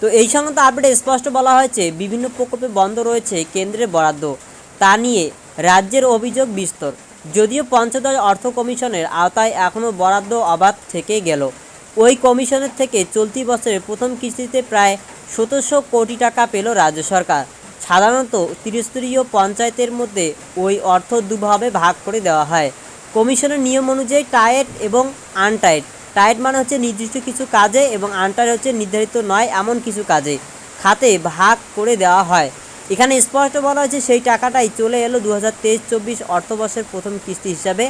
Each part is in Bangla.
তো এই সংক্রান্ত আপডেটে স্পষ্ট বলা হয়েছে, বিভিন্ন প্রকল্পে বন্ধ রয়েছে কেন্দ্রের বরাদ্দ। তা নিয়ে রাজ্যের অভিযোগ বিস্তর। যদিও পঞ্চদশ অর্থ কমিশনের আওতায় এখনও বরাদ্দ অবাধ থেকে গেল। ওই কমিশনের থেকে চলতি বছরের প্রথম কিস্তিতে প্রায় সতেরোশো কোটি টাকা পেল রাজ্য সরকার। সাধারণত ত্রিস্তরীয় পঞ্চায়েতের মধ্যে ওই অর্থ দুভাবে ভাগ করে দেওয়া হয়। কমিশনের নিয়ম অনুযায়ী টায়েট এবং আনটায়েট টায়েট মানে হচ্ছে নির্দিষ্ট কিছু কাজে এবং আনটায়েট হচ্ছে নির্ধারিত নয়, এমন কিছু কাজে। খাতে ভাগ করে দেওয়া হয়। এখানে স্পষ্ট বলা হয়েছে সেই টাকাটাই চলে এলো দু হাজার তেইশ চব্বিশ অর্থবর্ষের প্রথম কিস্তি হিসাবে।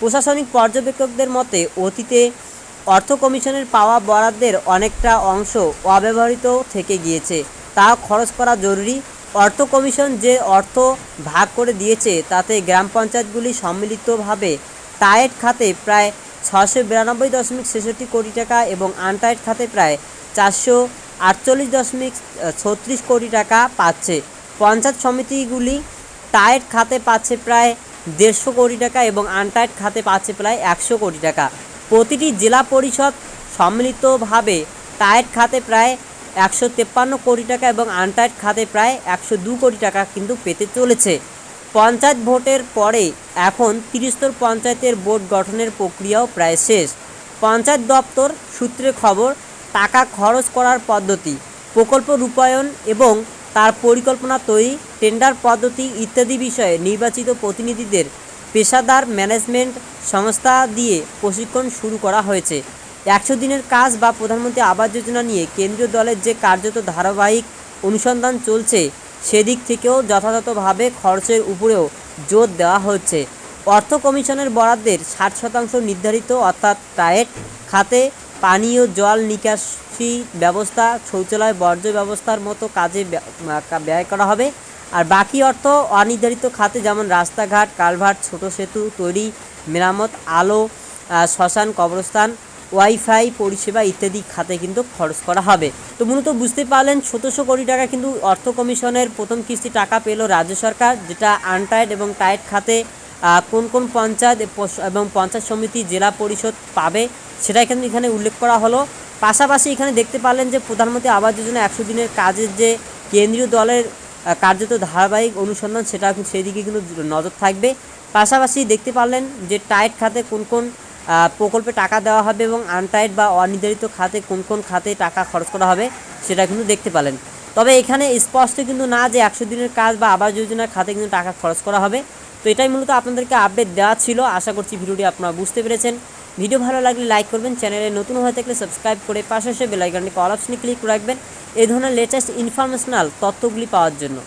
প্রশাসনিক পর্যবেক্ষকদের মতে, অতীতে অর্থ কমিশনের পাওয়া বরাদ্দের অনেকটা অংশ অব্যবহৃত থেকে গিয়েছে। তা খরচ করা জরুরি। অর্থ কমিশন যে অর্থ ভাগ করে দিয়েছে, তাতে গ্রাম পঞ্চায়েতগুলি সম্মিলিতভাবে টায়েট খাতে প্রায় ছশো বিরানব্বই দশমিক ছেষট্টি কোটি টাকা এবং আনটাইট খাতে প্রায় চারশো আটচল্লিশ দশমিক ছত্রিশ কোটি টাকা পাচ্ছে। পঞ্চায়েত সমিতিগুলি টায়েট খাতে পাচ্ছে প্রায় দেড়শো কোটি টাকা এবং আনটাইট খাতে পাচ্ছে প্রায় একশো কোটি টাকা। প্রতিটি জেলা পরিষদ সম্মিলিতভাবে টায়েট খাতে প্রায় একশো তেপ্পান্ন কোটি টাকা এবং আনটাইট খাতে প্রায় একশো দু কোটি টাকা কিন্তু পেতে চলেছে। পঞ্চায়েত ভোটের পরে এখন তিরিস্তর পঞ্চায়েতের বোর্ড গঠনের প্রক্রিয়াও প্রায় শেষ। পঞ্চায়েত দপ্তর সূত্রে খবর, টাকা খরচ করার পদ্ধতি, প্রকল্প রূপায়ণ এবং তার পরিকল্পনা তৈরি, টেন্ডার পদ্ধতি ইত্যাদি বিষয়ে নির্বাচিত প্রতিনিধিদের পেশাদার ম্যানেজমেন্ট সংস্থা দিয়ে প্রশিক্ষণ শুরু করা হয়েছে। একশো দিনের কাজ বা প্রধানমন্ত্রী আবাস যোজনা নিয়ে কেন্দ্রীয় দলের যে কার্যত ধারাবাহিক অনুসন্ধান চলছে, সেদিক থেকেও যথাযথভাবে খরচের উপরেও জোর দেওয়া হচ্ছে অর্থ কমিশনের বরাদ্দের ষাট শতাংশ নির্ধারিত, অর্থাৎ টায়েট খাতে পানীয়, জল নিকাশি ব্যবস্থা, শৌচালয়, বর্জ্য ব্যবস্থার মতো কাজে ব্য- ব্যয় করা হবে। আর বাকি অর্থ অনির্ধারিত খাতে যেমন রাস্তাঘাট, কালভার্ট, ছোট সেতু তৈরি, মেরামত, আলো শ্মশান, কবরস্থান ওয়াইফাই, পরিষেবা ইত্যাদি খাতে কিন্তু খরচ করা হবে। তো মূলত বুঝতে পারলেন সতেরোশো কোটি টাকা কিন্তু অর্থ কমিশনের প্রথম কিস্তি টাকা পেল রাজ্য সরকার, যেটা আনটাইট এবং টাইট খাতে কোন কোন পঞ্চায়েত এবং পঞ্চায়েত সমিতি, জেলা পরিষদ পাবে, সেটা কিন্তু এখানে উল্লেখ করা হলো। পাশাপাশি এখানে দেখতে পারলেন যে প্রধানমন্ত্রী আবাস যোজনা একশো দিনের কাজের যে কেন্দ্রীয় দলের কার্যত ধারাবাহিক অনুসন্ধান, সেটা সেই দিকে কিন্তু নজর থাকবে। পাশাপাশি দেখতে পারলেন যে টাইট খাতে কোন কোন প্রকল্পে টাকা দেওয়া হবে এবং আনটাইট বা অনির্ধারিত খাতে কোন কোন খাতে টাকা খরচ করা হবে সেটা কিন্তু দেখতে পেলেন তবে এখানে স্পষ্ট কিন্তু না যে একশো দিনের কাজ বা আবাস যোজনার খাতে কিন্তু টাকা খরচ করা হবে। তো এটাই মূলত আপনাদেরকে আপডেট দেওয়া ছিল। আশা করছি ভিডিওটি আপনারা বুঝতে পেরেছেন। ভিডিও ভালো লাগলে লাইক করবেন। চ্যানেলে নতুন হয়ে থাকলে সাবস্ক্রাইব করে পাশে এসে বেলাইকনটি কল অপশনে ক্লিক রাখবেন। এই ধরনের লেটেস্ট ইনফরমেশনাল তথ্যগুলি পাওয়ার জন্য।